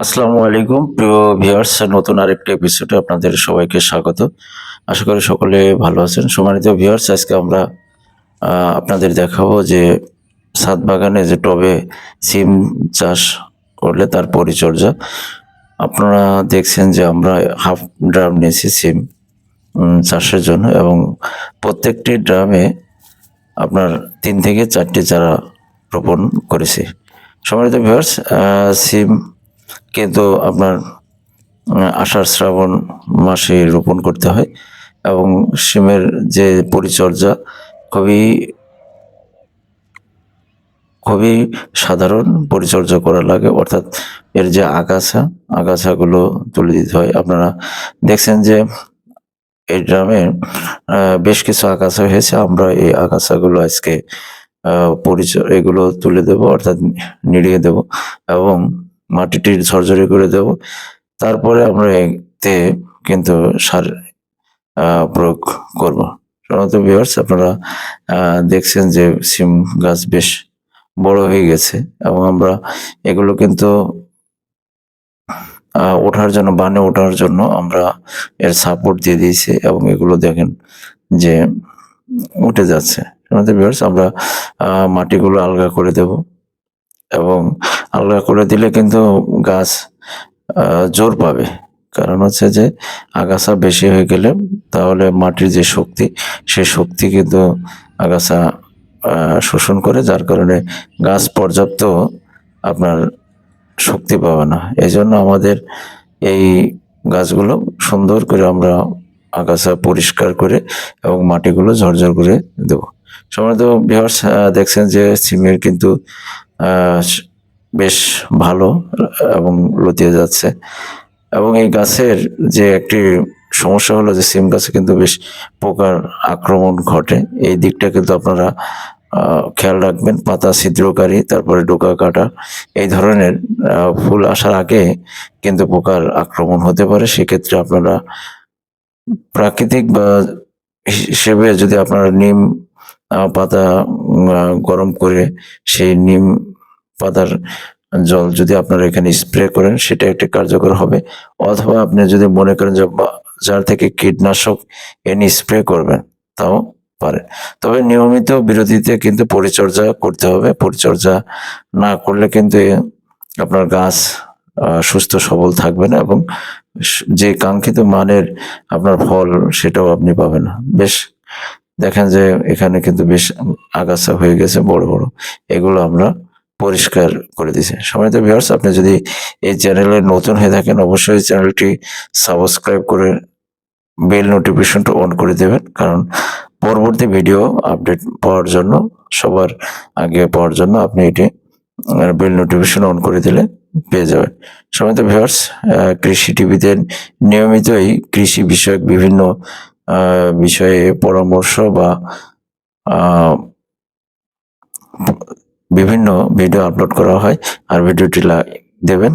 আসসালামু আলাইকুম। প্রিয় ভিউয়ার্স, নতুন আরেকটি এপিসোডে আপনাদের সবাইকে স্বাগত। আশা করি সকলে ভালো আছেন। সম্মানিত ভিউয়ার্স, আজকে আমরা আপনাদের দেখাবো যে ছাদ বাগানে যে টবে সিম চাষ করলে তার পরিচর্যা। আপনারা দেখছেন যে আমরা হাফ ড্রাম নিয়েছি সিম চাষের জন্য এবং প্রত্যেকটি ড্রামে আপনার তিন থেকে চারটি চারা রোপণ করেছি। সম্মানিত ভিউয়ার্স সিম কিন্তু আপনার আষাঢ় শ্রাবণ মাসে রোপণ করতে হয় এবং সিমের যে পরিচর্যা খুবই খুবই সাধারণ পরিচর্যা করা লাগে। অর্থাৎ এর যে আগাছা, আগাছাগুলো তুলে দিতে হয়। আপনারা দেখছেন যে এই ড্রামে বেশ কিছু আগাছা হয়েছে। আমরা এই আগাছাগুলো আজকে পরিচয় এগুলো তুলে দেব, অর্থাৎ নিড়িয়ে দেব এবং মাটিটি ঝরঝরে করে দেব। তারপরে আমরা এতে কিন্তু সার প্রয়োগ করব। সাধারণত ভিউয়ার্স আপনারা দেখছেন যে সিম গাছ বেশ বড় হয়ে গেছে এবং আমরা এগুলো কিন্তু ওঠার জন্য, বানে ওঠার জন্য আমরা এর সাপোর্ট দিয়ে দিয়েছি এবং এগুলো দেখেন যে উঠে যাচ্ছে। আমরা মাটিগুলো আলগা করে দেব এবং আলগা করে দিলে কিন্তু গাছ জোর পাবে। কারণ হচ্ছে যে আগাছা বেশি হয়ে গেলে তাহলে মাটির যে শক্তি সেই শক্তি কিন্তু আগাছা শোষণ করে, যার কারণে গাছ পর্যাপ্ত আপনার শক্তি পাবে না। এই জন্য আমাদের এই গাছগুলো সুন্দর করে আমরা আগাছা পরিষ্কার করে এবং মাটিগুলো ঝরঝর করে দেব। সম্ভবত বিহার দেখছেন যে সিমের কিন্তু বেশ ভালো, এবং লতিয়ে যাচ্ছে। এবং এই গাছের যে একটি সমস্যা হলো যে সিম গাছে কিন্তু বেশ পোকার আক্রমণ ঘটে। এই দিকটা কিন্তু আপনারা খেয়াল রাখবেন। পাতা ছিদ্রকারী, তারপরে ডোকা কাটা, এই ধরনের ফুল আসার আগে কিন্তু পোকার আক্রমণ হতে পারে। সেক্ষেত্রে আপনারা প্রাকৃতিক বা হিসেবে যদি আপনারা নিম পাতা গরম করে সেই নিম পাতার জল যদি আপনারা এখানে স্প্রে করেন, সেটা একটি কার্যকর হবে। অথবা আপনি যদি মনে করেন যে যার থেকে কীটনাশক এনে স্প্রে করবেন, তাও পারে। তবে নিয়মিত বিরতিতে কিন্তু পরিচর্যা করতে হবে। পরিচর্যা না করলে কিন্তু আপনার গাছ সুস্থ সবল থাকবে না এবং যে কাঙ্ক্ষিত মানের আপনার ফল, সেটাও আপনি পাবেন না। বেশ, দেখেন যে এখানে কিন্তু বেশ আগাছা হয়ে গেছে, বড় বড়। এগুলো আমরা পরিষ্কার করে সময় তো ভিউয়ার্স আপনি যদি এই চ্যানেলে নতুন হয়ে থাকেন, অবশ্যই চ্যানেলটি সাবস্ক্রাইব করে বেল নোটিফিকেশনটা অন করে দেবেন। কারণ পরবর্তী ভিডিও আপডেট পাওয়ার জন্য, সবার আগে পাওয়ার জন্য আপনি এটি বেল নোটিফিকেশন অন করে দিলে পেয়ে যাবেন। সময় ভিউয়ার্স কৃষি টিভিতে নিয়মিতই কৃষি বিষয়ক বিভিন্ন বিষয়ে পরামর্শ বা বিভিন্ন ভিডিও আপলোড করা হয়। আর ভিডিওটি দেবেন